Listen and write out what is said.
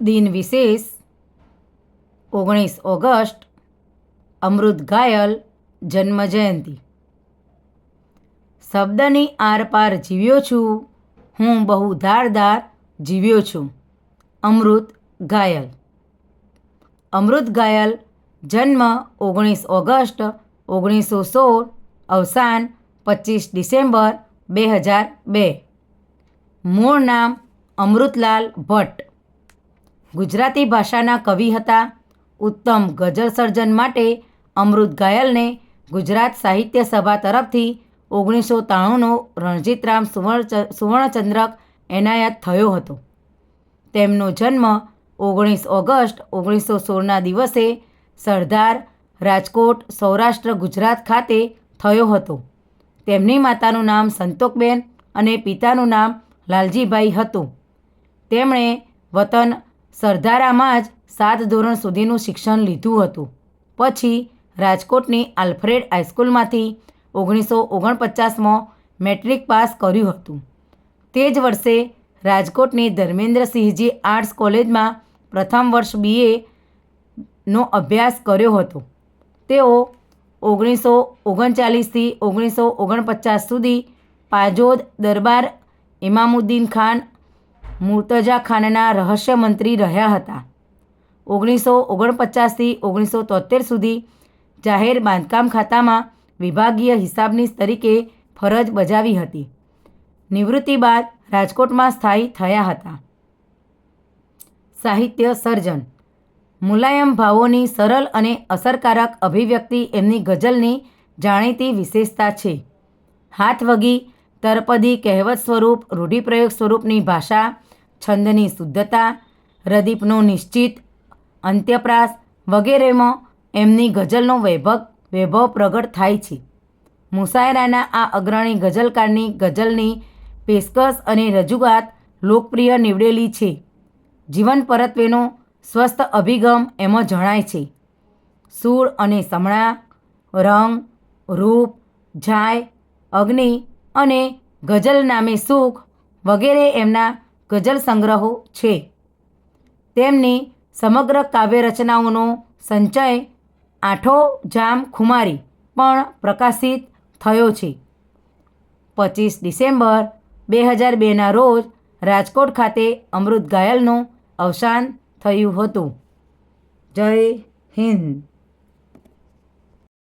દિન વિશેષ ઓગણીસ ઓગસ્ટ, અમૃત ઘાયલ, જન્મ જયંતિ. શબ્દની આરપાર જીવ્યો છું, હું બહુ ધારદાર જીવ્યો છું. અમૃત ઘાયલ. અમૃત ઘાયલ, જન્મ ઓગણીસ ઓગસ્ટ, ઓગણીસો સોળ, અવસાન પચીસ ડિસેમ્બર, બે હજાર બે. મૂળ નામ અમૃતલાલ ભટ્ટ. ગુજરાતી ભાષાના કવિ હતા. ઉત્તમ ગઝલ સર્જન માટે અમૃત ઘાયલને ગુજરાત સાહિત્ય સભા તરફથી ઓગણીસો ત્રાણુંનો રણજીતરામ સુવર્ણ સુવર્ણચંદ્રક એનાયત થયો હતો. તેમનો જન્મ ઓગણીસ ઓગસ્ટ ઓગણીસો સોળના દિવસે સરદાર રાજકોટ સૌરાષ્ટ્ર ગુજરાત ખાતે થયો હતો. તેમની માતાનું નામ સંતોકબેન અને પિતાનું નામ લાલજીભાઈ હતું. તેમણે વતન સરદારામાં જ સાત ધોરણ સુધીનું શિક્ષણ લીધું હતું. પછી રાજકોટની આલ્ફ્રેડ હાઈસ્કૂલમાંથી ઓગણીસો ઓગણપચાસમાં મેટ્રિક પાસ કર્યું હતું. તે જ વર્ષે રાજકોટની ધર્મેન્દ્રસિંહજી આર્ટ્સ કોલેજમાં પ્રથમ વર્ષ બીએ નો અભ્યાસ કર્યો હતો. તેઓ ઓગણીસો ઓગણચાલીસથી ઓગણીસો ઓગણપચાસ સુધી પાજોદ દરબાર ઇમામુદ્દીન ખાન મુર્તજા ખાનના રહસ્યમંત્રી રહ્યા હતા. ઓગણીસો ઓગણપચાસથી ઓગણીસો તોતેર સુધી જાહેર બાંધકામ ખાતામાં વિભાગીય હિસાબની તરીકે ફરજ બજાવી હતી. નિવૃત્તિ બાદ રાજકોટમાં સ્થાયી થયા હતા. સાહિત્ય સર્જન. મુલાયમ ભાવોની સરળ અને અસરકારક અભિવ્યક્તિ એમની ગઝલની જાણીતી વિશેષતા છે. હાથવગી તરપદી કહેવત સ્વરૂપ, રૂઢિપ્રયોગ સ્વરૂપની ભાષા છંદની શુદ્ધતા, રદીપનો નિશ્ચિત, અંત્યપ્રાસ વગેરેમાં એમની ગઝલનો વૈભવ વૈભવ પ્રગટ થાય છે. મુશાયરાના આ અગ્રણી ગઝલકારની ગઝલની પેશકશ અને રજૂઆત લોકપ્રિય નીવડેલી છે. જીવન પરત્વેનો સ્વસ્થ અભિગમ એમાં જણાય છે. સૂળ અને સમણા, રંગ, રૂપ, જાય, અગ્નિ અને ગઝલ નામે સુખ વગેરે એમના ગઝલ સંગ્રહો છે. તેમની સમગ્ર કાવ્ય રચનાઓનો સંચય આઠો જામ ખુમારી પણ પ્રકાશિત થયો છે. પચીસ ડિસેમ્બર બે હજાર બેના રોજ રાજકોટ ખાતે અમૃત ઘાયલનું અવસાન થયું હતું. જય હિન્દ.